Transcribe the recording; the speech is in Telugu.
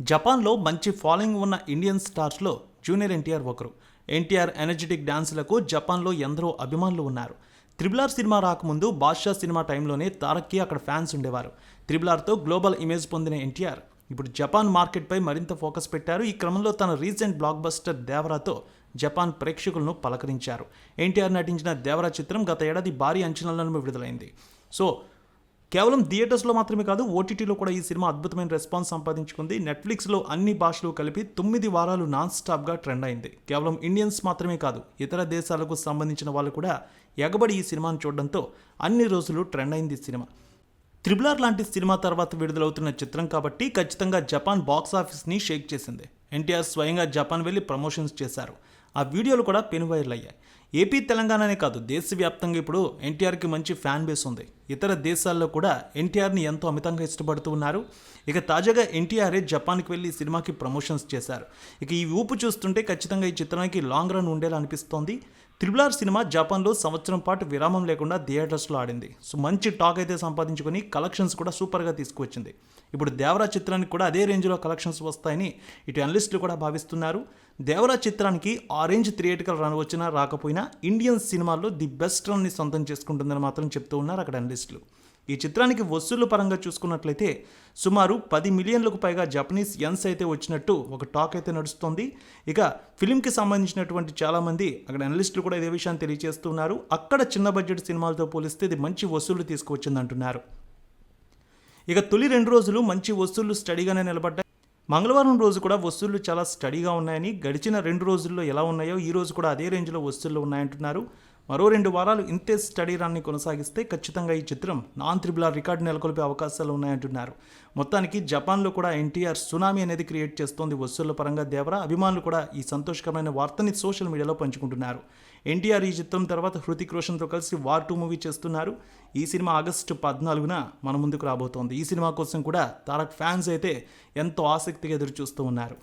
జపాన్లో మంచి ఫాలోయింగ్ ఉన్న ఇండియన్ స్టార్స్లో జూనియర్ ఎన్టీఆర్ ఒకరు. ఎన్టీఆర్ ఎనర్జెటిక్ డాన్సులకు జపాన్లో ఎందరో అభిమానులు ఉన్నారు. త్రిబులార్ సినిమా రాకముందు బాద్షా సినిమా టైంలోనే తారక్కి అక్కడ ఫ్యాన్స్ ఉండేవారు. త్రిబులార్తో గ్లోబల్ ఇమేజ్ పొందిన ఎన్టీఆర్ ఇప్పుడు జపాన్ మార్కెట్పై మరింత ఫోకస్ పెట్టారు. ఈ క్రమంలో తన రీసెంట్ బ్లాక్ బస్టర్ దేవరాతో జపాన్ ప్రేక్షకులను పలకరించారు. ఎన్టీఆర్ నటించిన దేవరా చిత్రం గత ఏడాది భారీ అంచనాలను విడుదలైంది. సో కేవలం థియేటర్స్లో మాత్రమే కాదు ఓటీటీలో కూడా ఈ సినిమా అద్భుతమైన రెస్పాన్స్ సంపాదించుకుంది. నెట్ఫ్లిక్స్లో అన్ని భాషలు కలిపి తొమ్మిది వారాలు నాన్ స్టాప్గా ట్రెండ్ అయింది. కేవలం ఇండియన్స్ మాత్రమే కాదు ఇతర దేశాలకు సంబంధించిన వాళ్ళు కూడా ఎగబడి ఈ సినిమాను చూడడంతో అన్ని రోజులు ట్రెండ్ అయింది ఈ సినిమా. త్రిబులార్ లాంటి సినిమా తర్వాత విడుదలవుతున్న చిత్రం కాబట్టి ఖచ్చితంగా జపాన్ బాక్స్ ఆఫీస్ని షేక్ చేసింది. ఎన్టీఆర్ స్వయంగా జపాన్ వెళ్ళి ప్రమోషన్స్ చేశారు. ఆ వీడియోలు కూడా పెను వైరల్ అయ్యాయి. ఏపీ తెలంగాణనే కాదు దేశవ్యాప్తంగా ఇప్పుడు ఎన్టీఆర్కి మంచి ఫ్యాన్ బేస్ ఉంది. ఇతర దేశాల్లో కూడా ఎన్టీఆర్ని ఎంతో అమితంగా ఇష్టపడుతూ ఉన్నారు. ఇక తాజాగా ఎన్టీఆర్ఏ జపాన్కి వెళ్ళి సినిమాకి ప్రమోషన్స్ చేశారు. ఇక ఈ ఊపు చూస్తుంటే ఖచ్చితంగా ఈ చిత్రానికి లాంగ్ రన్ ఉండేలా అనిపిస్తోంది. త్రిబులార్ సినిమా జపాన్లో సంవత్సరం పాటు విరామం లేకుండా థియేటర్స్లో ఆడింది. సో మంచి టాక్ అయితే సంపాదించుకొని కలెక్షన్స్ కూడా సూపర్గా తీసుకువచ్చింది. ఇప్పుడు దేవరా చిత్రానికి కూడా అదే రేంజ్లో కలెక్షన్స్ వస్తాయని ఇటు అనలిస్టులు కూడా భావిస్తున్నారు. దేవరా చిత్రానికి ఆ రేంజ్ థియేటికల్ రన్ వచ్చినా రాకపోయినా ఇండియన్ సినిమాల్లో ది బెస్ట్ రన్ని సొంతం చేసుకుంటుందని మాత్రం చెప్తూ ఉన్నారు అక్కడ అనలిస్టులు. ఈ చిత్రానికి వసూళ్ళ పరంగా చూసుకున్నట్లయితే సుమారు పది మిలియన్లకు పైగా జపనీస్ యన్స్ అయితే వచ్చినట్టు ఒక టాక్ అయితే నడుస్తోంది. ఇక ఫిలింకి సంబంధించినటువంటి చాలామంది అక్కడ అనలిస్టులు కూడా ఇదే విషయాన్ని తెలియజేస్తున్నారు. అక్కడ చిన్న బడ్జెట్ సినిమాలతో పోలిస్తే ఇది మంచి వసూళ్ళు తీసుకువచ్చిందంటున్నారు ఇక తొలి రెండు రోజులు మంచి వసూళ్ళు స్టడీగానే నిలబడ్డాయి. మంగళవారం రోజు కూడా వసూళ్ళు చాలా స్టడీగా ఉన్నాయని గడిచిన రెండు రోజుల్లో ఎలా ఉన్నాయో ఈ రోజు కూడా అదే రేంజ్లో వసూళ్ళు ఉన్నాయంటున్నారు. మరో రెండు వారాలు ఇంతే స్టడీ రన్ని కొనసాగిస్తే ఖచ్చితంగా ఈ చిత్రం నాన్ త్రిబుల్ రికార్డు నెలకొల్పే అవకాశాలు ఉన్నాయంటున్నారు. మొత్తానికి జపాన్లో కూడా ఎన్టీఆర్ సునామీ అనేది క్రియేట్ చేస్తోంది. వసూళ్ళ పరంగా దేవరా అభిమానులు కూడా ఈ సంతోషకరమైన వార్తని సోషల్ మీడియాలో పంచుకుంటున్నారు. ఎన్టీఆర్ ఈ చిత్రం తర్వాత హృతిక్ రోషన్తో కలిసి వార్ టూ మూవీ చేస్తున్నారు. ఈ సినిమా ఆగస్టు పద్నాలుగున మన ముందుకు రాబోతోంది. ఈ సినిమా కోసం కూడా తారక్ ఫ్యాన్స్ అయితే ఎంతో ఆసక్తిగా ఎదురు చూస్తూ ఉన్నారు.